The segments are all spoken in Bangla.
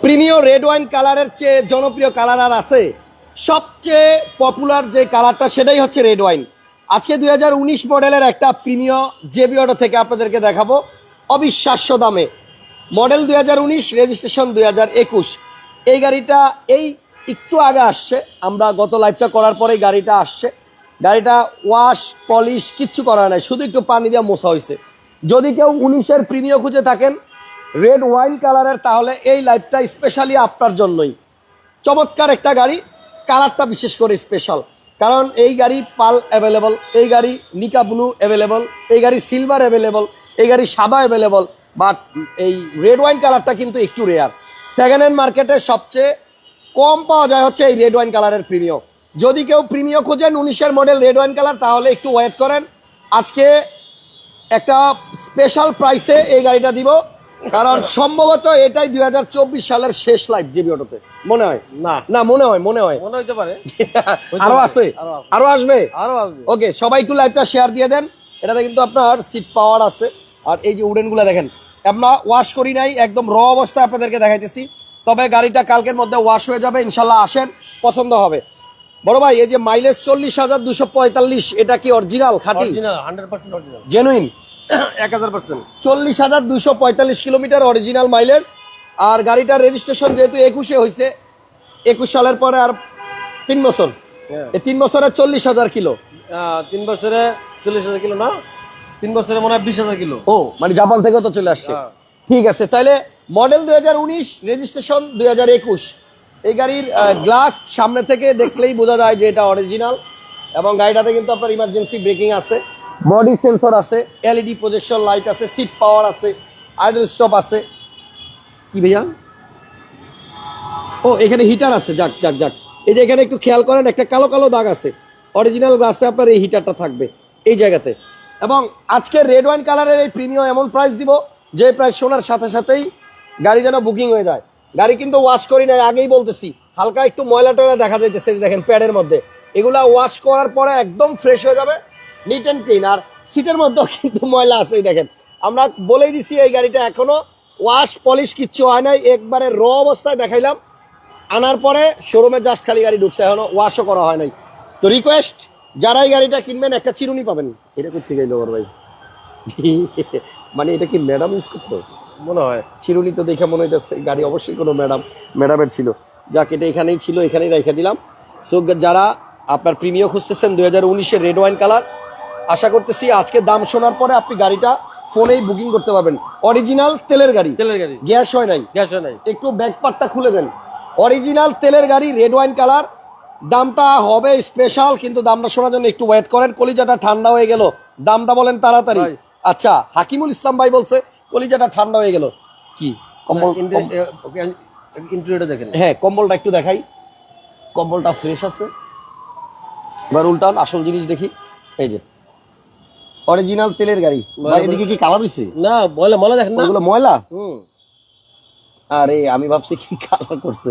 প্রিমিয় রেড ওয়াইন কালারের চেয়ে জনপ্রিয় কালার আর আছে। সবচেয়ে পপুলার যে কালারটা, সেটাই হচ্ছে রেড ওয়াইন। আজকে দুই হাজার উনিশ মডেলের একটা প্রিমিয় জেবি অটো থেকে আপনাদেরকে দেখাবো। অবিশ্বাস্য দামে। মডেল দুই হাজার উনিশ, রেজিস্ট্রেশন দুই হাজার একুশ। এই গাড়িটা এই একটু আগে আসছে। আমরা গত লাইভটা করার পরেই গাড়িটা আসছে। গাড়িটা ওয়াশ, পলিশ, কিচ্ছু করা নাই। শুধু একটু পানি দিয়ে মোছা হয়েছে। যদি কেউ উনিশের প্রিমিয় খুঁজে থাকেন রেড ওয়াইন কালারের তাহলে এই লাইভটা স্পেশালি আপনার জন্যই। চমৎকার একটা গাড়ি কালারটা বিশেষ করে স্পেশাল কারণ এই গাড়ি পাল অ্যাভেলেবল এই গাড়ি নিকা ব্লু অ্যাভেলেবল এই গাড়ি সিলভার অ্যাভেলেবল এই গাড়ি সাদা অ্যাভেলেবল বাট এই রেড ওয়াইন কালারটা কিন্তু একটু রেয়ার সেকেন্ড হ্যান্ড মার্কেটে সবচেয়ে কম পাওয়া যায় হচ্ছে এই রেড ওয়াইন কালারের প্রিমিয় যদি কেউ প্রিমিয় খোঁজেন, উনিশের মডেল রেড ওয়াইন কালার তাহলে একটু ওয়েট করেন। আজকে একটা স্পেশাল প্রাইসে এই গাড়িটা দিব। কারণ সম্ভবত এটাই দুই হাজার চব্বিশ সালের শেষ লাইভ জিবি অটোতে মনে হয়? না। না মনে হয় মনে হয়। মনে হইতে পারে। আরও আছে। আরও আসবে? আরও আসবে। ওকে সবাই একটু লাইভটা শেয়ার দিয়ে দেন। এটাতে কিন্তু আপনার সিট পাওয়ার আছে। আর এই যে উডেনগুলা দেখেন আমরা ওয়াশ করি নাই একদম র অবস্থায় আপনাদেরকে দেখাইতেছি। তবে গাড়িটা কালকের মধ্যে ওয়াশ হয়ে যাবে ইনশাল্লাহ আসেন পছন্দ হবে। বড় ভাই এই যে মাইলেজ চল্লিশ হাজার দুশো পঁয়তাল্লিশ এটা কি অরিজিনাল খাঁটি? জেনুইন এক হাজার পার্সেন্ট চল্লিশ হাজার দুশো পঁয়তাল্লিশ কিলোমিটার অরিজিনাল মাইলেজ আর গাড়িটার রেজিস্ট্রেশন যেহেতু একুশে হয়েছে একুশ সালের পরে আর তিন বছর। তিন বছরে চল্লিশ হাজার কিলো। তিন বছরে চল্লিশ হাজার কিলো না? তিন বছরে মনে হয় বিশ হাজার কিলো। ও মানে জাপান থেকে তো চলে আসছে। হ্যাঁ। ঠিক আছে তাহলে মডেল দুই হাজার উনিশ রেজিস্ট্রেশন দুই হাজার একুশ। এই গাড়ির গ্লাস সামনে থেকে দেখলেই বোঝা যায় যে এটা অরিজিনাল এবং গাড়িটাতে কিন্তু আপনার ইমার্জেন্সি ব্রেকিং আছে। বডি সেন্সর আছে এলইডি প্রজেকশন লাইট আছে সিট পাওয়ার আছে আইডল স্টপ আছে। কি ভাইয়া? ও, এখানে হিটার আছে, যাক যাক যাক। এই যে এখানে একটু খেয়াল করেন, একটা কালো কালো দাগ আছে। অরিজিনাল গ্লাসে আপনার এই হিটারটা থাকবে, এই জায়গাতে। এবং আজকে রেড ওয়াইন কালারের এই প্রিমিয়াম এমন প্রাইস দিব, যে প্রাইস শোনার সাথে সাথেই গাড়ি যেন বুকিং হয়ে যায়। গাড়ি কিন্তু ওয়াশ করি নাই, আগেই বলতেছি, হালকা একটু ময়লা টয়লা দেখা যাইতেছে দেখেন প্যাডের মধ্যে। এগুলা ওয়াশ করার পরে একদম ফ্রেশ হয়ে যাবে। নিট অ্যান্ড ক্লিন আর সিটের মধ্যেও কিন্তু ময়লা আছে দেখেন। আমরা বলেই দিছি এই গাড়িটা এখনও ওয়াশ পলিশ কিচ্ছু হয় নাই। একবারে র অবস্থায় দেখাইলাম। আনার পরে শোরুমে জাস্ট খালি গাড়ি ঢুকছে এখনও ওয়াশও করা হয় নাই। তো রিকোয়েস্ট যারা এই গাড়িটা কিনবেন একটা চিরুনি পাবেন। এটা করতে গেল ওর ভাই? মানে এটা কি ম্যাডাম ইউজ করতো? মনে হয়। চিরুনি তো দেখে মনে হইতেছে গাড়ি অবশ্যই কোনো ম্যাডাম ম্যাডামের ছিল। যাক এটা এখানেই ছিল এখানেই রেখে দিলাম। সো যারা আপনার প্রিমিয় খুঁজতেছেন দু হাজার উনিশের রেড ওয়াইন কালার আশা করতেছি আজকে দাম শোনার পরে আপনি গাড়িটা ফোনেই বুকিং করতে পারবেন। অরিজিনাল তেলের গাড়ি। তেলের গাড়ি। গ্যাস হয় নাই। গ্যাস হয় নাই। একটু ব্যাক পার্টটা খুলে দেন। অরিজিনাল তেলের গাড়ি রেড ওয়াইন কালার দামটা হবে স্পেশাল কিন্তু দামটা শোনার জন্য একটু ওয়েট করেন। কলিজাটা ঠান্ডা হয়ে গেল। দামটা বলেন তাড়াতাড়ি। আচ্ছা হাকিমুল ইসলাম ভাই বলছে কলিজাটা ঠান্ডা হয়ে গেল। কি? কম্বল কম- দেখেন। হ্যাঁ কম্বলটা একটু দেখাই। কম্বলটা ফ্রেশ আছে। এবার উল্টান আসল জিনিস দেখি। এই যে অরিজিনাল তেলের গাড়ি। ভাই এদিকে কি কালা দিছে না বলে মনে দেখেন না। ওগুলো ময়লা? হুম। আরে আমি ভাবছি কি কালার করছে।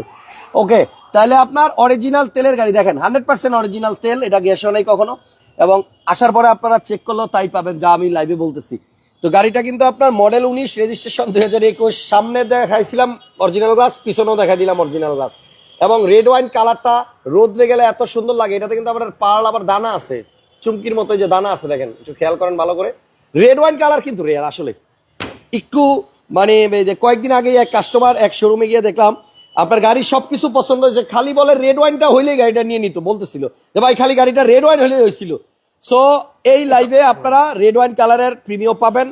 ওকে তাহলে আপনার অরিজিনাল তেলের গাড়ি দেখেন। হান্ড্রেড পার্সেন্ট অরিজিনাল তেল এটা গ্যাস নেই কখনো। এবং আসার পরে আপনারা চেক করলেও তাই পাবেন যা আমি লাইভে বলতেছি। তো গাড়িটা কিন্তু আপনার মডেল উনিশ রেজিস্ট্রেশন দুই হাজার একুশ। সামনে দেখাইছিলাম অরিজিনাল গ্লাস পিছনেও দেখাই দিলাম অরিজিনাল গ্লাস এবং রেড ওয়াইন কালারটা রোদ্রে গেলে এত সুন্দর লাগে এটাতে কিন্তু আপনার পার্ল আবার দানা আছে। চুমকির মতো যে দানা আছে দেখেন একটু খেয়াল করেন ভালো করে। রেড ওয়াইন কালার কিন্তু রেয়ার আসলে। একটু মানে এই যে কয়েকদিন আগে এক কাস্টমার এক শোরুমে গিয়ে দেখলাম আপনার গাড়ি সবকিছু পছন্দ হয়েছে খালি বলে রেড ওয়াইনটা হইলে গাড়িটা নিয়ে নিত বলতেছিল যে ভাই খালি গাড়িটা রেড ওয়াইন হলে হয়েছিল সো এই লাইভে আপনারা রেড ওয়াইন কালারের প্রিমিয়াম পাবেন।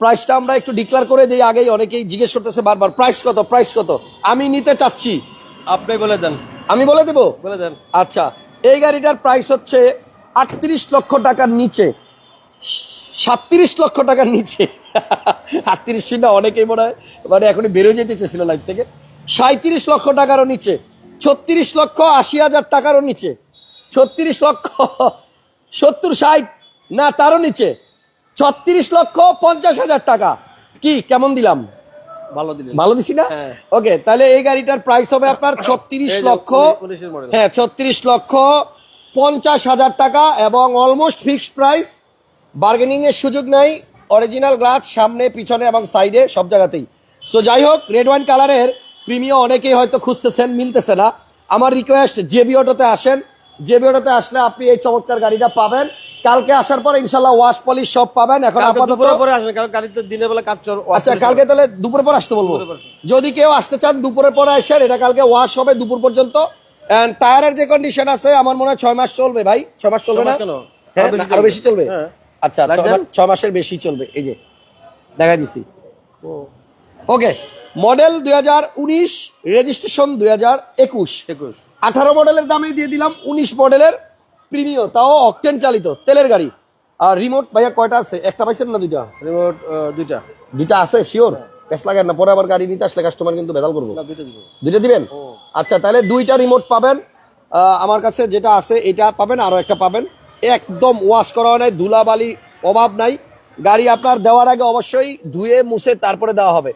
প্রাইসটা আমরা একটু ডিক্লার করে দিই আগেই অনেকেই জিজ্ঞেস করতেছে বারবার প্রাইস কত প্রাইস কত? আমি নিতে চাচ্ছি। আপনি বলে দেন। আমি বলে দেবো? বলে দেন। আচ্ছা এই গাড়িটার প্রাইস হচ্ছে আটত্রিশ লক্ষ টাকার নিচে। সাতত্রিশ লক্ষ টাকার নিচে। আটত্রিশ না অনেকেই মনে হয় মানে এখনই বেরো যেতে চেয়েছিল লাইফ থেকে। সাঁত্রিশ লক্ষ টাকারও নিচে ছত্রিশ লক্ষ আশি হাজার টাকারও নিচে ছত্রিশ লক্ষ সত্তর ষাট না তারও নিচে ছত্রিশ লক্ষ পঞ্চাশ হাজার টাকা। কি কেমন দিলাম? ভালো দিলেন। ভালো দিছি না? হ্যাঁ। ওকে তাহলে এই গাড়িটার প্রাইস হবে আপনার ছত্রিশ লক্ষ হ্যাঁ ছত্রিশ লক্ষ পঞ্চাশ হাজার টাকা এবং অলমোস্ট ফিক্সড প্রাইস বার্গেনিং এর সুযোগ নাই অরিজিনাল গ্লাস সামনে পিছনে এবং সাইডে সব জায়গাতেই। সো যাই হোক রেড ওয়াইন কালারের প্রিমিয়াম অনেকেই হয়তো খুঁজতেছেন মিলতেছে না। আমার রিকোয়েস্ট জেবি অটোতে আসেন। জেবি অটোতে আসলে আপনি এই চমৎকার গাড়িটা পাবেন। কালকে আসার পর ইনশাল্লাহ ওয়াশ পলিশ সব পাবেন। এখন আপাতত পরে আসেন কারণ গাড়িতে দিনের বেলা কাজ আচ্ছা কালকে তাহলে দুপুরের পর আসতে বলব। যদি কেউ আসতে চান দুপুরের পরে আসেন এটা কালকে ওয়াশ হবে দুপুর পর্যন্ত। And টায়ারের যে কন্ডিশন আছে আমার মনে হয় ছয় মাস চলবে ভাই। ছয় মাস চলবে না? হ্যাঁ আরও বেশি চলবে। হ্যাঁ। আচ্ছা ছয় মাসের বেশি চলবে এই যে দেখা দিছি। ওকে মডেল দুই হাজার উনিশ রেজিস্ট্রেশন দুই হাজার একুশ। একুশ। আঠারো মডেলের দামে দিয়ে দিলাম উনিশ মডেলের প্রিমিয় তাও অকটেন চালিত তেলের গাড়ি। আর রিমোট ভাইয়া কয়টা আছে? একটা পাইছেন না দুইটা? রিমোট দুইটা। দুইটা আছে শিওর ক্যাশ লাগেন না পরে আবার গাড়ি নিতে আসলে কাস্টমার কিন্তু বেদাল করব। দুইটা দিবেন। আচ্ছা তাহলে দুইটা রিমোট পাবেন। আমার কাছে যেটা আছে এটা পাবেন আরও একটা পাবেন। একদম ওয়াশ করা নাই ধুলাবালি অভাব নাই। গাড়ি আপনার দেওয়ার আগে অবশ্যই ধুয়ে মুছে তারপরে দেওয়া হবে।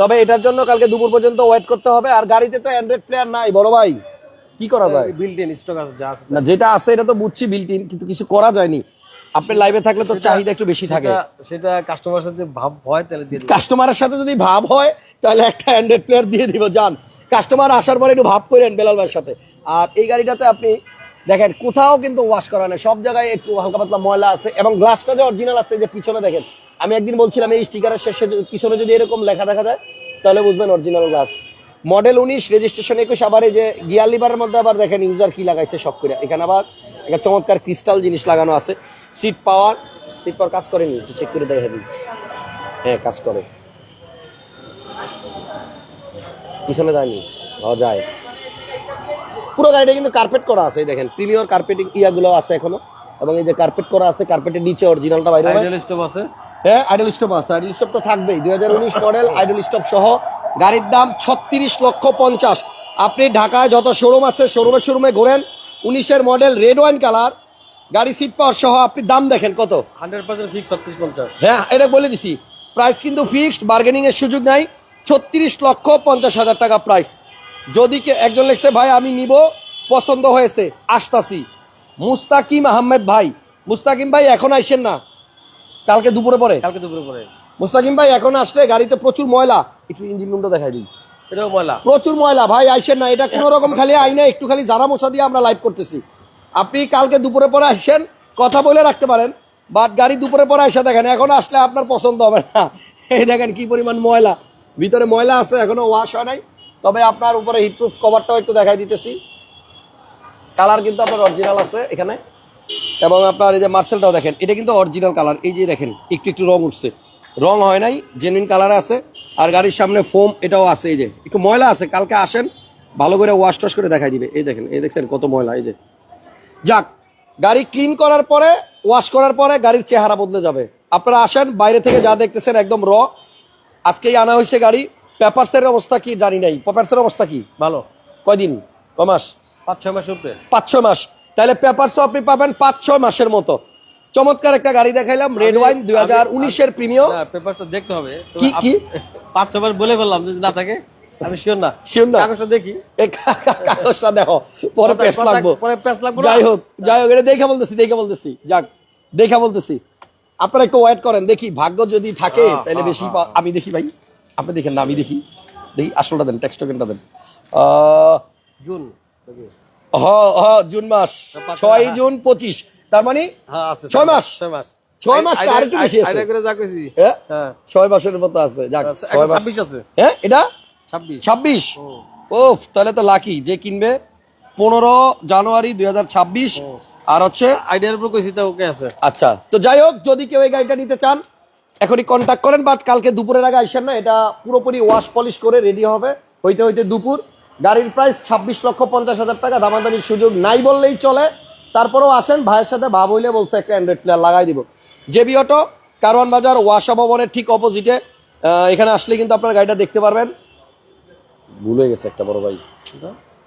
তবে এটার জন্য কালকে দুপুর পর্যন্ত ওয়েট করতে হবে। আর গাড়িতে তো অ্যান্ড্রয়েড প্লেয়ার নাই বড় ভাই। কি করা যায়? বিল্ট ইন স্টক আছে যা আছে। না যেটা আছে এটা তো বুঝছি বিল্ট ইন কিন্তু কিছু করা যায়নি। আপনি লাইভে থাকলে তো চাহিদা একটু বেশি থাকে। সেটা- সেটা কাস্টমার সাথে ভাব হয় তাহলে দিয়ে কাস্টমারের সাথে যদি ভাব হয় তাহলে একটা অ্যান্ড্রয়েড প্লেয়ার দিয়ে দিব যান কাস্টমার আসার পরে একটু ভাব করেন বেলাল ভাইয়ের সাথে। আর এই গাড়িটাতে আপনি দেখেন কোথাও কিন্তু ওয়াশ করা নেই। সব জায়গায় একটু হালকা পাতলা ময়লা আছে এবং গ্লাসটা যে অরিজিনাল আছে যে পিছনে দেখেন আমি একদিন বলছিলাম এই স্টিকারের শেষে পিছনে যদি এরকম লেখা দেখা যায় তাহলে বুঝবেন অরিজিনাল গ্লাস মডেল উনিশ রেজিস্ট্রেশন একুশ আবার এই যে গিয়ার লিভারের মধ্যে আবার দেখেন ইউজার কি লাগাইছে সব করে। এখানে আবার একটা চমৎকার ক্রিস্টাল জিনিস লাগানো আছে। সিট পাওয়ার সিট পাওয়ার কাজ করেনি একটু চেক করে দেখে দিই। হ্যাঁ কাজ করে। পিছনে যায়নি ও যায়। পুরো গাড়িটা কিন্তু কার্পেট করা আছে দেখেন। প্রিমিয়ার কার্পেটিং ইয়াগুলো আছে এখনও এবং এই যে কার্পেট করা আছে কার্পেটের নিচে অরিজিনালটা বাইরে হবে আইডিয়াল স্টপ আছে। হ্যাঁ আইডল স্টপ আছে। আইডল স্টপ তো থাকবেই। দুই হাজার উনিশ মডেল আইডল স্টপ সহ। গাড়ির দাম ছত্রিশ লক্ষ পঞ্চাশ। আপনি ঢাকায় যত শোরুম আছে শোরুমে শোরুমে ঘোরেন। উনিশের মডেল রেড ওয়াইন কালার গাড়ি সিট পাওয়ার সহ আপনি দাম দেখেন কত? হান্ড্রেড পার্সেন্ট ফিক্স ছত্রিশ পঞ্চাশ। হ্যাঁ এটা বলে দিছি। প্রাইস কিন্তু ফিক্সড বার্গেনিং এর সুযোগ নাই। ছত্রিশ লক্ষ পঞ্চাশ হাজার টাকা প্রাইস যদি কে একজন লিখছে ভাই আমি নিব পছন্দ হয়েছে আসতাছি। মুস্তাকিম আহমেদ ভাই মুস্তাকিম ভাই এখন আইসেন না? কালকে দুপুরে পরে? কালকে দুপুরে পরে। মুস্তাকিম ভাই এখন আসলে গাড়িতে প্রচুর ময়লা। একটু ইঞ্জিন রুমটা দেখাই দিই। প্রচুর ময়লা। ভাই, আইসেন না, এটা কোনো রকম খালি আইনা একটু খালি জারা মশা দিয়ে আমরা লাইভ করতেছি। আপনি কালকে দুপুরে পরে আসেন, কথা বলে রাখতে পারেন বাট গাড়ি দুপুরে পরে এসে দেখেন, এখন আসলে আপনার পছন্দ হবে না। এই দেখেন কি পরিমাণ ময়লা। ভিতরে ময়লা আছে, এখনও ওয়াশ হয় নাই, তবে আপনার উপরে হিটপ্রুফ কভারটাও একটু দেখাই দিতেছি। কালার কিন্তু আপনার অরিজিনাল আছে এখানে। এবং আপনার এই যে মার্সেলটাও দেখেন, এটা কিন্তু অরিজিনাল কালার এই যে দেখেন, একটু একটু রং উঠছে। রং হয় নাই জেনুইন কালার আছে আর গাড়ির সামনে ফোম এটাও আছে এই যে। একটু ময়লা আছে কালকে আসেন ভালো করে ওয়াশ টশ করে দেখাই দিবে। এই দেখেন এই দেখছেন কত ময়লা এই যে। যাক গাড়ি ক্লিন করার পরে ওয়াশ করার পরে গাড়ির চেহারা বদলে যাবে। আপনারা আসেন বাইরে থেকে যা দেখতেছেন একদম র আজকেই আনা হয়েছে গাড়ি। পেপারসের অবস্থা কি জানি নাই। পেপারসের অবস্থা কি? ভালো। কয়দিন? কমাস পাঁচ ছয় মাস উপরে। পাঁচ ছয় মাস। তাহলে পেপারসও আপনি পাবেন পাঁচ ছয় মাসের মতো। চমৎকার একটা গাড়ি দেখাইলাম রেড ওয়াইন দুই হাজার উনিশের প্রিমিয়। পেপারটা দেখতে হবে। কি কি? পাঁচ ছবার বলে ফেললাম যদি না থাকে আমি শিওর না। শিওর না? কাগজটা দেখি। এই কা- কা- কাগজটা দেখো পরে পেস লাগবো। পরে পেস লাগবো যাই হোক যাই হোক এটা দেখে বলতেছি দেখে বলতেছি। যাক দেখে বলতেছি। আপনারা একটু ওয়েট করেন দেখি ভাগ্য যদি থাকে তাহলে বেশি আমি দেখি ভাই আপনি দেখেন না আমি দেখি। দেখি আসলটা দেন টেক্সট টোকেনটা দেন। আহ, জুন। হ হ জুন মাস ছয়। জুন পঁচিশ। তার মানে হ্যাঁ ছয় মাস? ছয় মাস। ছয় মাস তো আইডিয়া- বেশি আছে। আইডিয়া করে যা কইছি। ছয় মাসের মতো আছে যাক আচ্ছা, ছয় মাস। আছে। হ্যাঁ এটা? ছাব্বিশ। ছাব্বিশ? ওফ তাহলে তো লাকি যে কিনবে পনেরো জানুয়ারি দুই হাজার ছাব্বিশ ও। আর হচ্ছে আইডিয়ার উপর কইছি তো ওকে আছে। আচ্ছা তো যাই হোক যদি কেউ এই গাড়িটা নিতে চান এখনই কন্ট্যাক্ট করেন বাট কালকে দুপুরের আগে আইসেন না এটা পুরোপুরি ওয়াশ পলিশ করে রেডি হবে হইতে হইতে দুপুর। গাড়ির প্রাইস ছাব্বিশ লক্ষ পঞ্চাশ হাজার টাকা দামাদামির সুযোগ নাই বললেই চলে। তারপরেও আসেন ভাইয়ের সাথে ভাব হইলে বলছে একটা অ্যান্ড্রয়েড প্লেয়ার লাগাই দিব। জেবি অটো কারওয়ান বাজার ওয়াশা ভবনের ঠিক অপোজিটে এখানে আসলে কিন্তু আপনার গাড়িটা দেখতে পারবেন। ভুলে গেছে একটা বড় ভাই।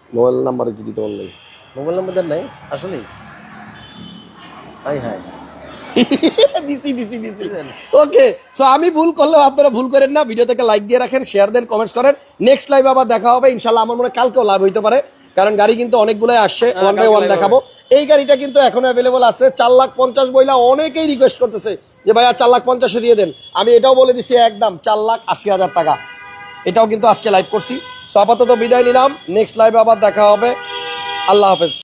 মোবাইল নাম্বার একটু দিতে বললেন মোবাইল নাম্বার দেন নাই? আসলে হাই হাই। দিছি দিছি দিছি। ওকে সো আমি ভুল করলেও আপনারা ভুল করেন না। ভিডিও থেকে লাইক দিয়ে রাখেন শেয়ার দেন কমেন্টস করেন। নেক্সট লাইভ আবার দেখা হবে। ইনশাল্লাহ আমার মনে হয় কালকেও লাভ হইতে পারে। কারণ গাড়ি কিন্তু অনেকগুলাই আসছে। ওয়ান বাই ওয়ান দেখাবো। এই গাড়িটা কিন্তু এখন অ্যাভেলেবল আছে। চার লাখ পঞ্চাশ বইলা অনেকেই রিকোয়েস্ট করতেছে যে, ভাইয়া, চার লাখ পঞ্চাশে দিয়ে দেন। আমি এটাও বলে দিছি, একদম, চার লাখ আশি হাজার টাকা। এটাও কিন্তু আজকে লাইভ করছি। সো আপাতত বিদায় নিলাম। নেক্সট লাইভে আবার দেখা হবে। আল্লাহ হাফেজ।